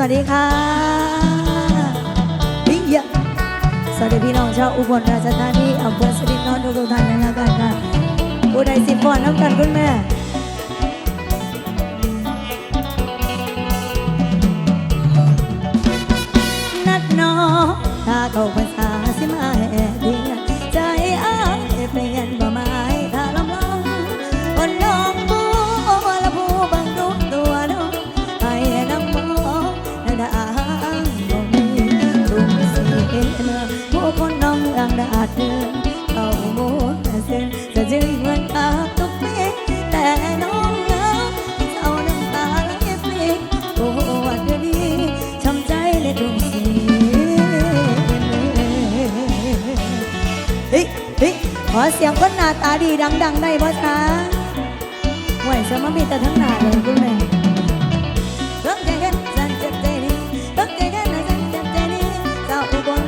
วัสดีค่ะพี่ยะสวัสดีพี่น้องชาวอุบลราชธานีอำเภอสิรินธรทุกท่านนะกันค่ะผู้ใดสิบปอนน้ำกันคุณแม่นัดน้องถ้าเขาภาษาสิมาแห่เดี นาดเดินเข้าโมเส้นจะจึงเหมือนอาบทุกเมฆแต่น้องเหงาเอาน้ำตาไหลปลีกโอ้วัดเดียวนี้ช้ำใจในทุ่งสีเฮ้ยเฮ้ยขอเสียงคนหน้าตาดีดัง ๆ ได้บ่ช้าห่วยสมามีแต่ทั้งหน้าเลยคุณแม่ Bước chạy hết dần chật chạy đi Bước chạy hết là dần chật chạy đi Sao u buồn buồn với cà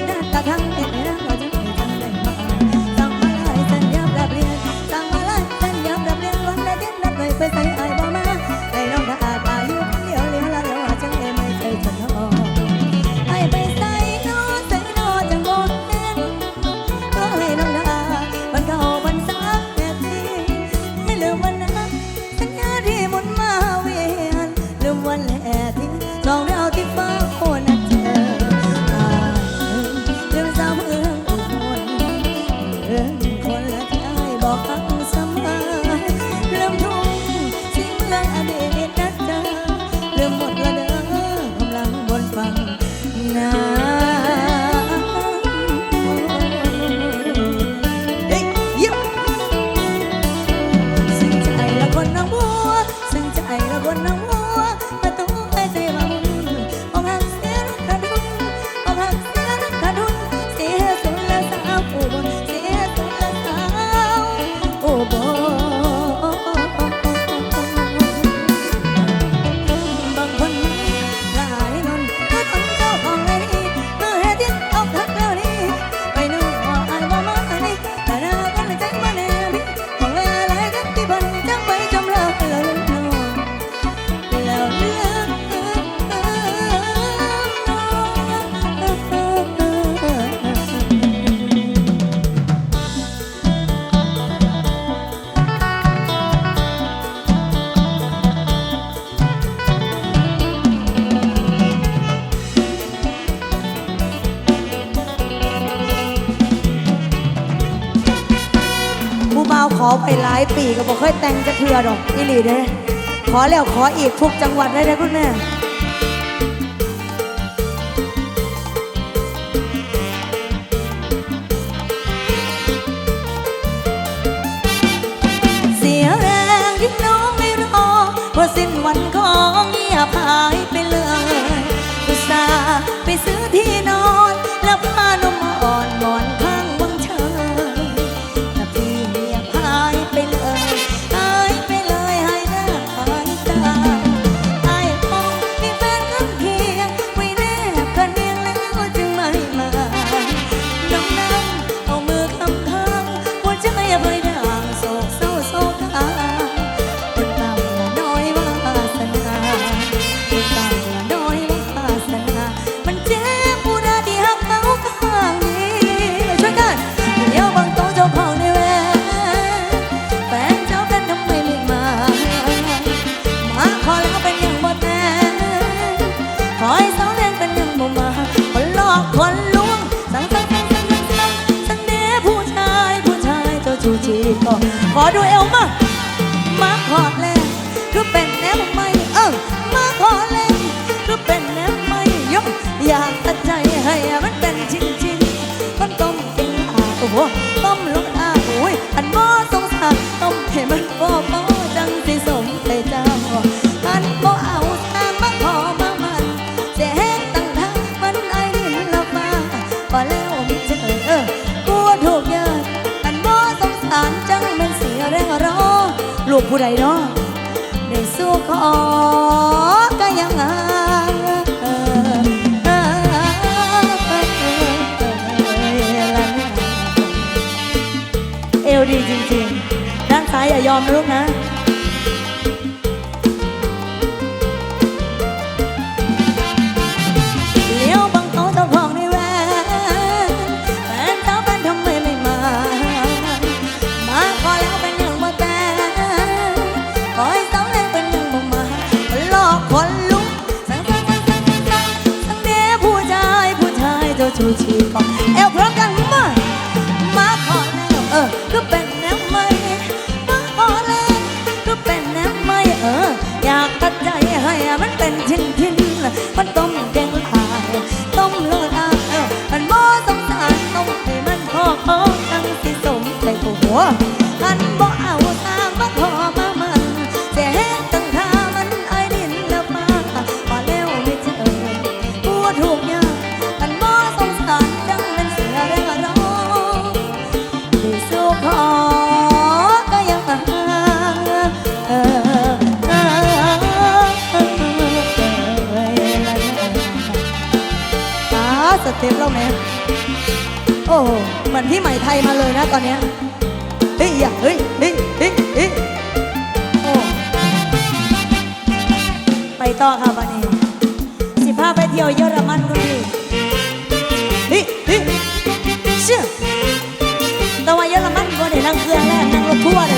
ดหน้าตาทั้งติ ไปหลายปีก็บอกเคยแต่งจะเทือดอกอีหลีเด้ขอแล้วขออีกทุกจังหวัดได้เลยคุณแม่เสียแรงที่น้องไม่รอเพราะสิ้นวันของเงียบหายไปเลยอุตส่าห์ไปซื้อที่นอนแล้วผ้าน ให้มันบ่พอจังสิสมใจเจ้าอันบ่เอาตามมาขอมามันเสียแห้งตั้งทางมันไอ้ดินละมาพอแล้วมีเจอเออกลัวถูกเยอะอันบ่สงสารจังมันเสียแรงรอลูกผู้ใดเนาะ มลูกนะเลี้ยวบังเอาเจ้าองในแวนแฟนสาวบ้นทำไมไม่มา มาขอแล้วเป็นยังบ่แต่ขอให้าวแล้วเป็นยังบ่มาหลอกคนลุกงสั่งสั่ผู้ชายผู้ชายเจ้าชูชีพเอวพร้อมกัน เช่นเทียนมันต้มแกงอายต้มเลือดอะมันโมสงสารต้มให้มันพอ สเต็ปเราแม่โอ้เหมือนพี่ใหม่ไทยมาเลยนะตอนเนี้ยเฮ้ยเฮ้ยเฮ้ยเฮ้ยเฮ้ยโอ้ไปต่อค่ะวันนี้สิพาไปเที่ยวเยอรมันคุณพี่เฮ้ยเฮ้ยเชื่อแต่ว่าเยอรมันบ่ได้นั่งเครื่องแรกนั่งรถทัวร์เลย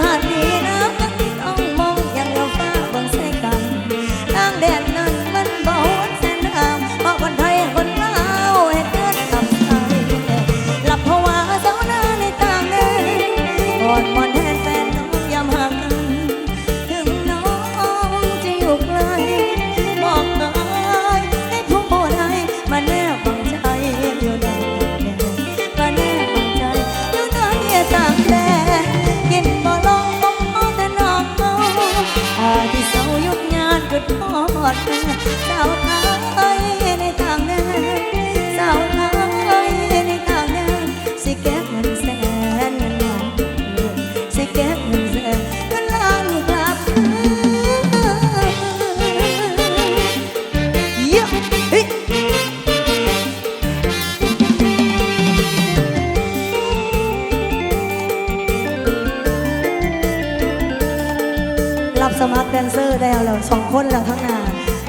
heart. อดเจ้าไทย มัครแดนเซอร์ได้แล้วสองคนแล้วทั้งนา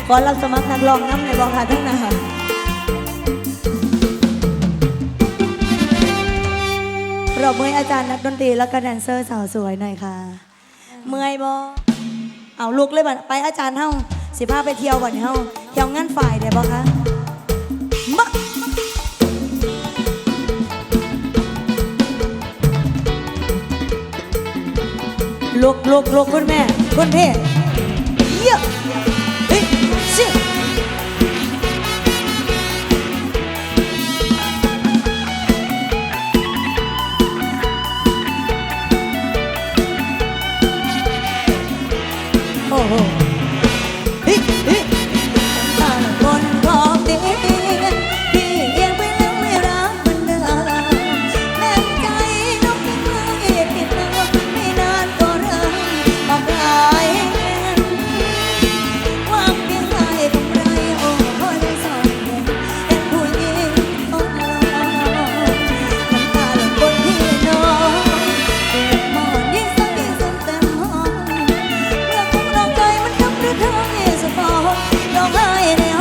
ขอรับสมัครนักร้องน้ำในบองค่ะทั้งนาเรบมืออาจารย์นักดนตรีแล้วก็แดนเซอร์สาวสวยหน่อยค่ะ เมื่อยบอเอาลุกเลยบัไปอาจารย์เฮ้าสิพาไปเที่ยวบัดเฮ้าเที่ยวงานฝ่ายเดี๋ยวบอค่ะ ลุกลุกลุกคุณแม่ คุณพ่ ฟ้องน้องเอ้ย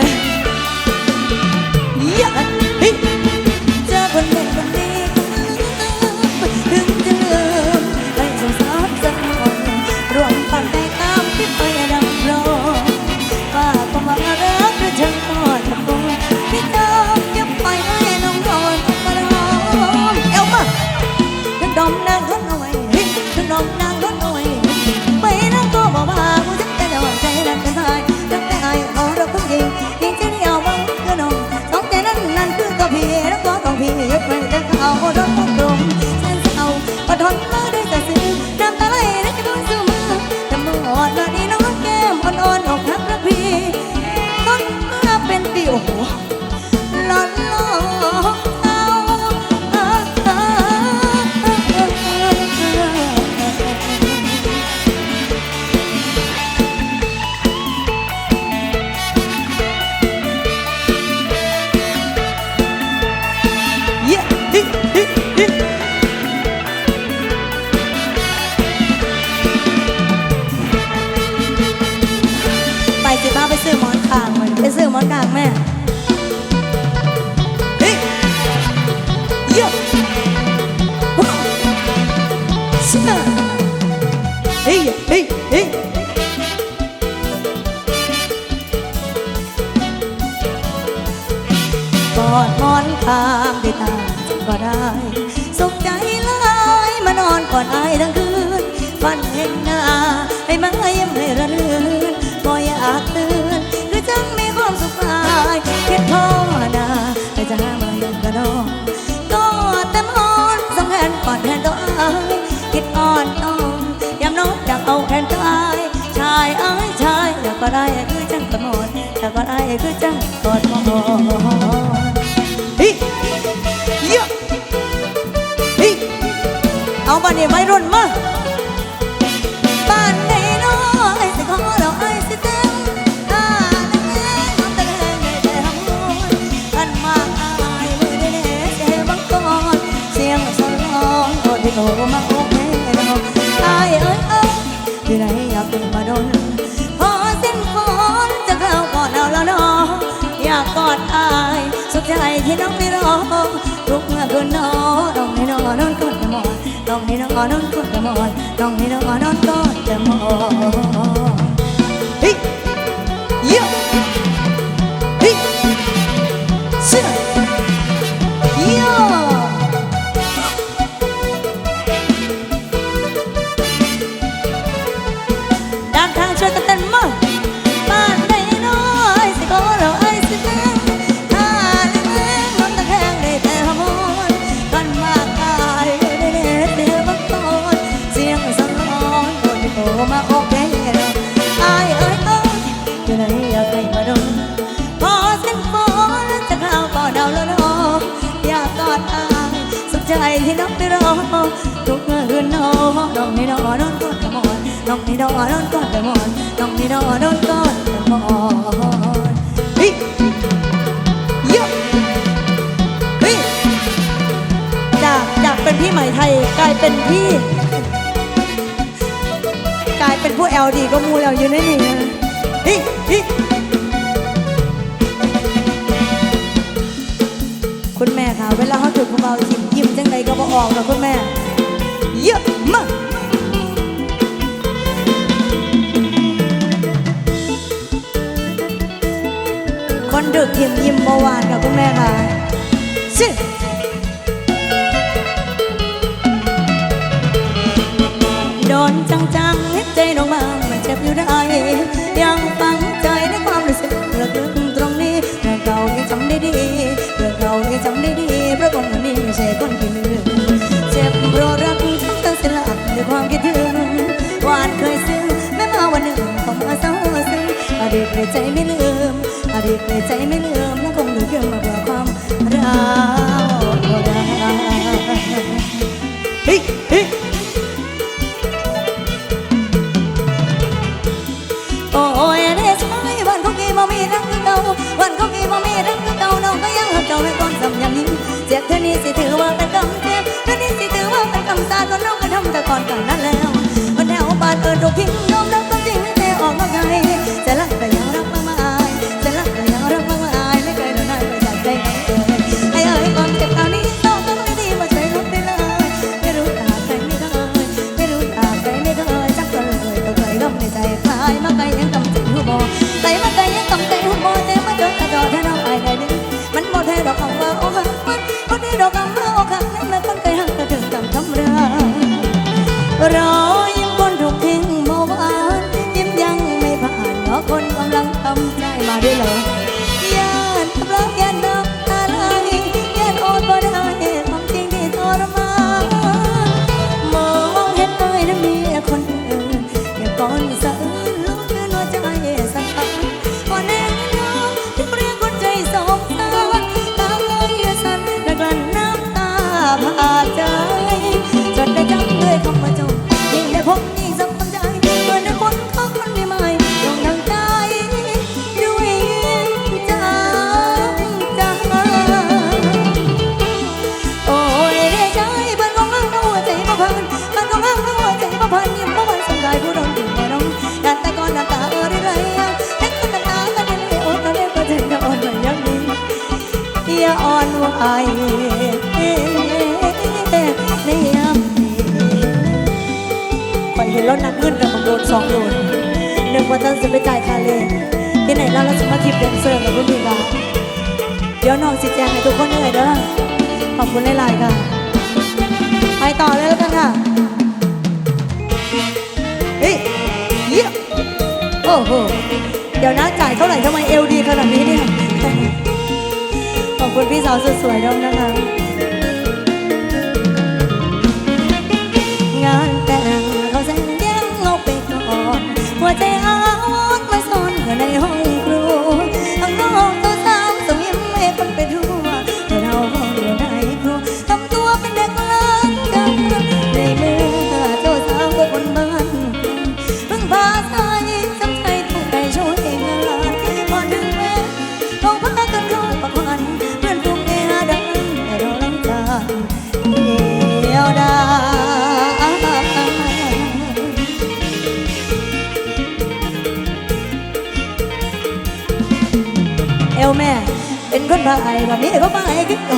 café. นั้นก็อายชายอายชายแล้วก็ได้คือจังกอะหมอนแล้วก็ได้คือจังกอดมองเอาบันนี่ยไม่รุ่นมา ใจที่น้องไม่รอลุกมาคนนอนน้องให้นอนนอนกอดจะมอนน้องให้นอนนอนกอดจะมอนน้องให้นอนนอนกอดจะมอน เป็นผู้แอลดีก็มูแล้วอยู่ใหนี่นะฮิฮิคุณแม่ค่ะ เวลาเขาถือพวกเรายิ้มยิ้มจังไดก็บ่ออกค่ะคุณแม่ เยอะมากคนดึกยิ้มยิ้มเมื่อวานกับคุณแม่ค่ะซึ่ง จังๆให้ใจน้องบางมันเจ็บอยู่ได้ยังฟังใจในความรู้สึกระลึกตรงนี้เรื่องเก่ายังจำได้ดีเรื่องเก่ายังจำได้ดีเพราะคนคนนี้ไม่ใช่คนที่ลืมเจ็บเพราะรักทั้งสลับด้วยความคิดถึงหวานเคยซึ้งแม้มาวันหนึ่งต้องมาเศร้าซึ้งอดีตในใจไม่ลืมอดีตในใจไม่ลืมและคงหนูเกินมาเบื่อความ เปิดอกพิงน้องนักก็จริงแต่ออกมาไงจะรักแต่ อย่าอ่อนไหวในยามข่อยเห็นรถนักเงินกับมังโดนสองโดนหนึ่งว่าท่านจะไปจ่ายคาเลที่ไหนเราเราจะมาทิปเดนเซอร์กับรุ่นพี่ลาเดี๋ยวน้องสิแจงให้ทุกคนเหนื่อยเด้อขอบคุณหลายๆค่ะ ไปต่อเลยแล้วกันค่ะเฮ้ยเยี่ยโอ้โหเดี๋ยวนะจ่ายเท่าไหร่ทำไมเอลดีขนาดนี้เนี่ย ขอบคุณพี่สาวสวยๆด้วยนะคะ vai và biết có phải kiếm đồ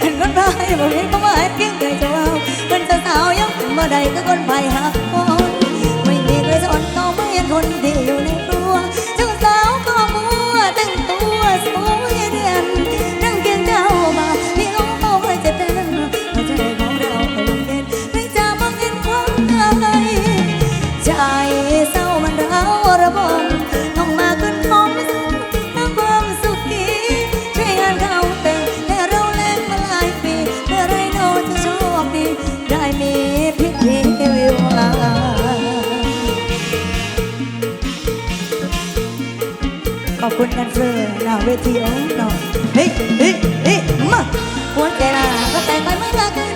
anh con vai mà biết có phải kiếm người cho ao mình sao sao nhóc mà đầy cái con bài hát con. Mình đi cái giòn nó mới yên hồn thì yêu nên คนดันเฟลอหน้าเวทีโอ้น่อยเฮ้เฮ้เฮ้มาหัวใจละก็แต่งไปไม่รัก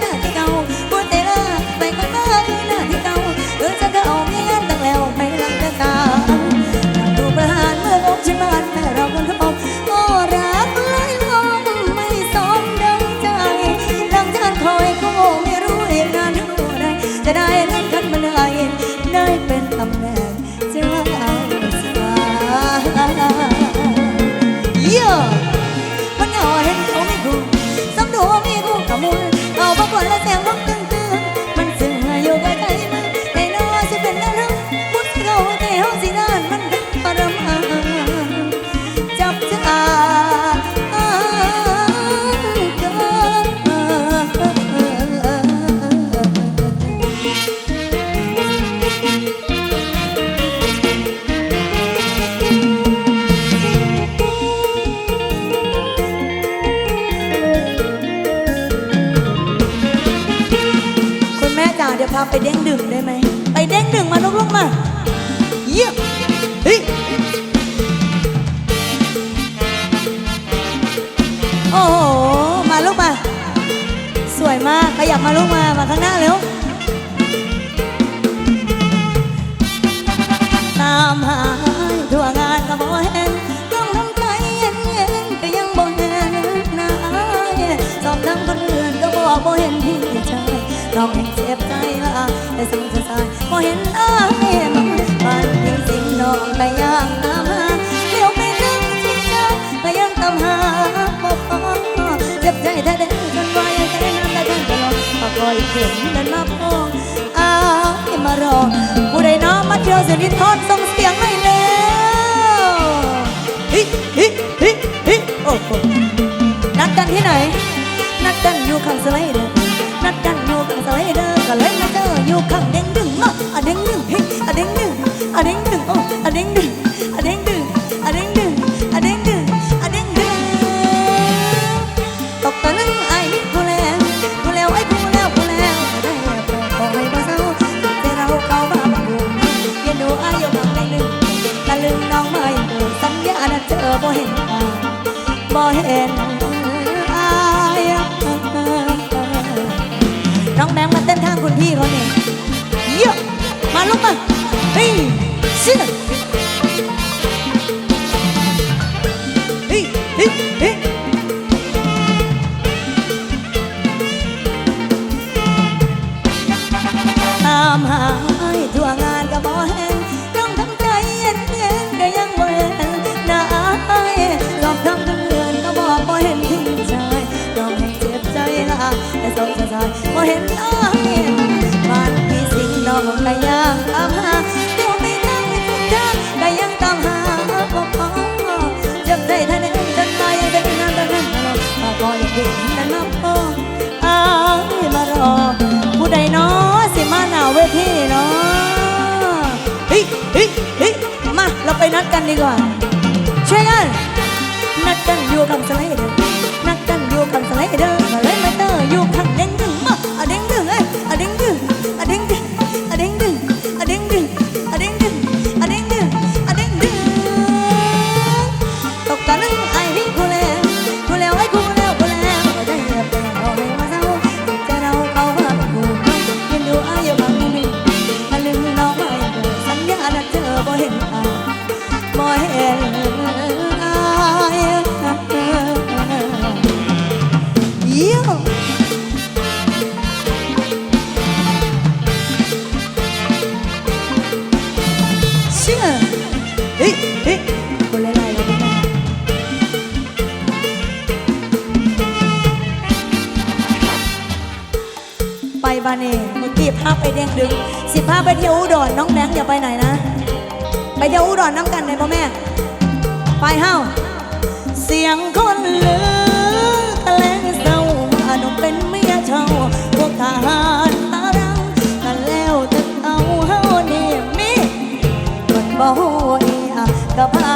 มากขยับมาลูกมา มาข้างหน้าเร็ว ตามหาทั่วงานก็บ่เห็นต้องทำใจเย็นเย็นๆก็ยังบ่เห็นหน้าสอบทั้งคนอื่นก็บอกบ่เห็นพี่ชายน้องเองเจ็บใจละแต่สั่งสายบ่เห็นอ้ายมันบ้านเพียงสิ่งน้องก็ยังตามหาเดี๋ยวไปนั่งที่เจ้าก็ยังตามหาบ่พอเจ็บใจแท้เด็ดจนว่ ปากลอยเข็มเดินมาพองอ้ายมารอผู้ใดน้อมาเที่ยวสิรินทอนส่งเสียงหน่อยแล้วฮิฮิฮิฮิโอ้โหนัดกันที่ไหน นัดกันอยู่ข้างสไลเดอร์นัดกันอยู่ข้างสไลเดอร์ก็เลยมาเจออยู่ข้างเด้งดึงมาอะเด้งดึงเฮ้ยอะเด้งดึงอะเด้งดึงโอ้อะเด้งดึงอะเด้งดึงอะเด้งดึงอะเด้งดึง เจอบ่เห็นอายบ่เห็นอายน้องแบงค์มาเต้นทางคุณพี่เขาเนี่ยเยอะมาลุกมาเฮ้ยเชื่ สงสาเห็นอายบ้านพี่สิงห์น้องก็ยังตามหาเดี๋ยวไม่นั่งทุกทางก็ยังตามหาบ่พอเจ็บใจแท้ๆจนมายังเป็นนานแต่นั้นตลอดถ้าบ่อยากเห็นแต่มาพออายมารอผู้ใดนาะสิมาหนาวเวทีเนาะเฮ้ยเฮ้ยเฮ้ยมาเราไปนัดกันดีกว่าช่วยกันนัดกันอยู่กับสไลเดอร์นัดกันอยู่กับสไลเดอร์มาเลย เมื่อกี้พาไปเด้งดึงสิพาไปเที่ยวอุดรน้องแบงค์อย่าไปไหนนะ ไปเที่ยวอุดรน้ำกันเลยพ่อแม่ ไปเฮ้าเสียงคนลือตะแลงเศร้าว่านุ่มเป็นเมียเช่าพวกทหารตารังกันแล้วจะเอาเฮานี่มีคนบ่ฮู้อีอะก็พา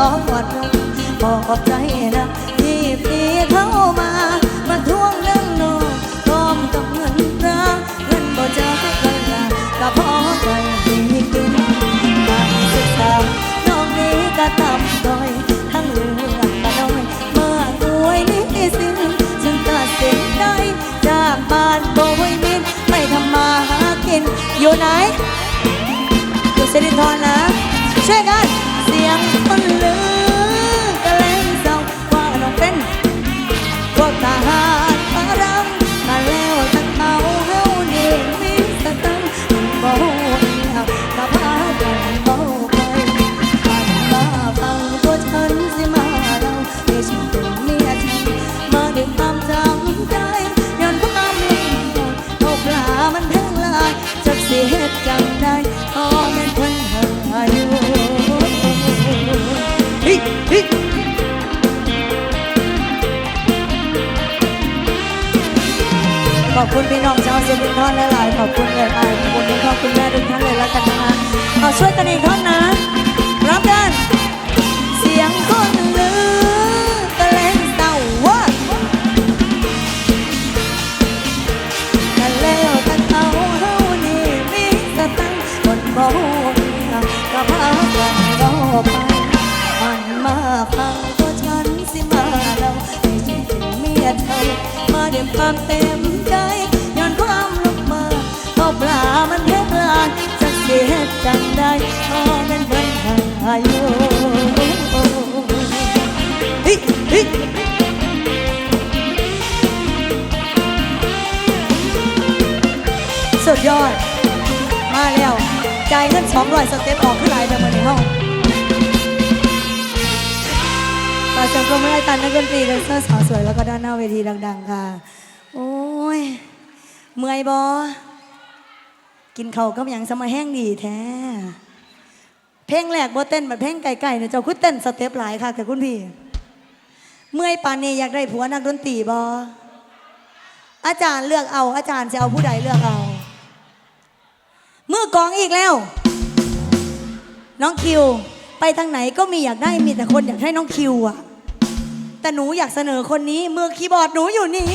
ออกกอดเราขอขอบใจนะที่พี่เข้ามา มาทวงเรื่องน้องพร้อมกับเงินรักเงินบ่เจอกันละก็พอใจให้กินการศึกษาน้องนี้ก็ต่ำด้อยทั้งเรื่องก็น้อยเมื่อรวยนี้สิ้นจึงตัดสินใจจากบ้านโบยมินไปทำมาหากินอยู่ไหน พี่น้องชาวสุรินทร์หลายๆขอบคุณเลยไปขอบคุณคุณพ่อคุณแม่ทุกท่านเลยล้วกันนะคะเอาช่วยกันอีกท่อนนะ รับกัน เสียงคนลือกระเล่นเศร้าว่ากันแล้วกันเอาเฮานี่มีสตังคนบ่มีก็พากันรอไปมันมาฟังก็ฉันสิมาเราให้จริงๆเมียเธอมาเด้วยความเต็มใจ จังได้พอเป็นเบิ่งหายู่เฮ้ยเฮ้ยสุดยอด มาแล้วจ่ายเงินสองร้อยสเต็ปออกขึ้นหลายแต่มาในห้องต่อเสียงปรบมือให้ตันนักดนตรีแดนเซอร์สาวสวยแล้วก็ด้านหน้าเวทีดัง ๆ ค่ะ โอ้ย เมื่อยบอ กินเขาก็ยังสมาแห้งดีแท้ เพลงแรกบ่เต้นแบบเพลงไก่ๆเนี่ยเจ้าคุณเต้นสเต็ปหลายค่ะแต่คุณพี่ เมื่อยปานนี้อยากได้ผัวนักดนตรีบออาจารย์เลือกเอาอาจารย์จะเอาผู้ใดเลือกเอา มือกองอีกแล้ว น้องคิว ไปทางไหนก็มีอยากได้มีแต่คนอยากให้น้องคิวอะแต่หนูอยากเสนอคนนี้มือคีย์บอร์ดหนูอยู่นี่